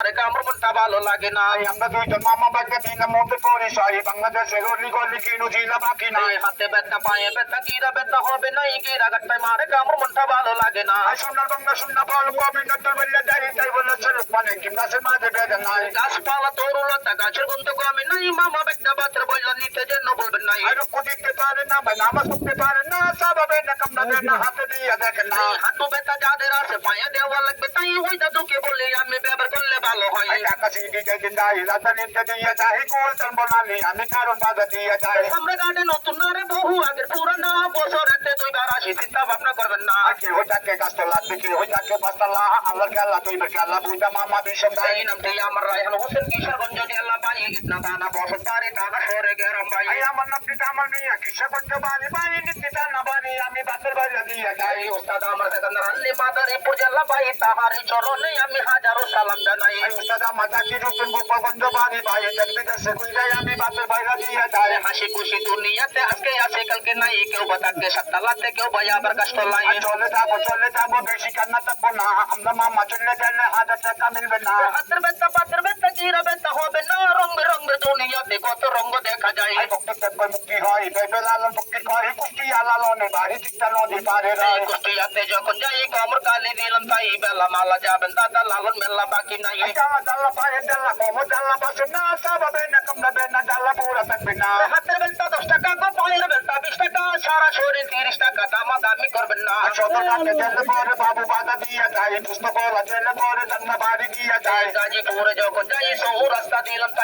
মনটা ভালো লাগে না নাই। আমরা দুইজন মামা বাচ্চা দিন বাংলাদেশের গলি গলি কিনু জিলা বাকি নাই। হাতে ব্যথা পায়ে ব্যথা কিরা ব্যথা হবে না এই কিরা গাট্টায় মারে কামড় মনটা ভালো লাগে না। সোনার বাংলা শূন্য ফল কবি নতুন বললে দাঁড়িয়ে তাই বলে চলুক মানে কিমদাসের মাঝে বেদে নাই। গাছপালা তরুলতা গাছের গন্ধ কমে নাই। মামা ব্যথা বাচ্চার বইলা নিতে যেন বলবেন নাই। আর দিতে পারে না বা নামাজ পড়তে পারে না লাগবে তাই ওই দাদুকে দুইবার আকি হইতাকে গাছতলা বিক্রি হইতাকে বাস্তালা আল্লাহ তুই বেকে আল্লাহ বুঝা মামা বিষম এই নামটি আমার রায়হান হোসেন কিশোরগঞ্জ জেলা বাড়ি ইটনা দানা বসত বাড়ি দানা শহরে গেরম বাড়ি এই আমার নাম পিতা আমার মিয়া কিসবঞ্জ বাড়ি বাড়ি নিত্যিতা না বাড়ি আমি বাসের বাইরে দিয়ে যাই এই ওস্তাদ আমার সেখানে রান্নি মাদারীপুর জেলা বাড়ি তাহারে চরণে আমি হাজারো সালাম জানাই এই উস্তাদ আমার চাকরি রূপেন গোপালগঞ্জ বাড়ি বাড়ি দেশ বিদেশে ঘুরে যাই আমি বাসের বাইরে দিয়ে যাই হাসি খুশি দুনিয়াতে আজকে আছে কালকে নাই কেউ বা থাকবে সাতটালাতে কেউ বা আবার কাষ্ট লাই আর চলে যাব চলে যাব বেশি কান্না থাকব না আমরা মামা চলে গেলে হাজার টাকা মিলবে না হাতের দুনিয়াতে কত রঙ দেখা যায় এই ভক্ত থাকবে মুক্তি হয় বেবে লালন ভক্তি করে কুষ্টি আলালনে বাড়ি চিত্তা নদী পারে এই রায় কুষ্টিয়াতে যখন যাই কমর কালি দিলাম তাই বেলা মালা যাবেন দাদা লালন মেলা বাকি নাই জালা জালা পায়ে জালা কমো জালা পাশে না সাবাবে না কমলাবে না জালা পুরা থাকবে না হাতের বেলটা দশ টাকা গো পায়ের বেলটা বিশ টাকা সারা শরীর তিরিশ টাকা দামা দামি করবেন না সদরঘাটে জেলে পরে বাবু বাধা দিয়ে যায় পুস্তকলা জেলে পরে জান্না বাড়ি দিয়ে যায় গাজীপুরে যখন যাই সৌ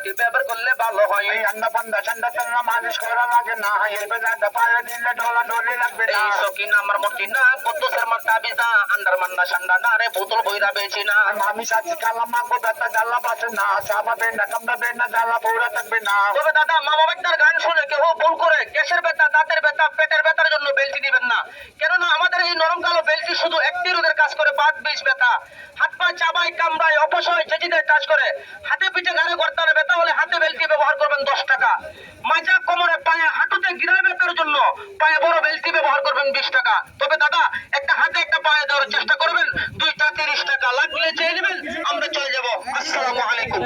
মাটি ব্যবহার করলে ভালো হয়? এই আন্না পান্ডা ঠান্ডা ঠান্ডা মালিশ করা লাগে না। এই বেজাটা পায়ে দিলে ঢোলা ঢোলি লাগবে না। এই সকিন আমার মতি না কত শর্মার তাবিজা আন্ডার মান্না সান্ডা না রে বোতল বইরা বেছি না। আমি সাথী কালাম মাগো বেতা জ্বালা বাসে না। সাবাবে না কামড়াবে না জ্বালা পুরা থাকবে না। তবে দাদা মামা বাচ্চার গান শুনে কেউ ভুল করে। গ্যাসের ব্যথা দাঁতের ব্যথা পেটের ব্যথার জন্য বেলটি নেবেন না। কেননা আমাদের এই নরম কালো বেলটি শুধু একটি রোগের কাজ করে বাত বিষ ব্যথা। হাত পা চাবাই কামড়ায় অপসয় চেচিদের কাজ করে। হাতে পিঠে করবেন দশ টাকা। মাজা কোমরে পায়ে হাঁটুতে গিরার ব্যথার জন্য পায়ে বড় বেলটি ব্যবহার করবেন বিশ টাকা। তবে দাদা, একটা হাতে একটা পায়ে দেওয়ার চেষ্টা করবেন, দুইটা তিরিশ টাকা লাগলে চেয়ে নেবেন। আমরা চলে যাব। আসসালামু আলাইকুম।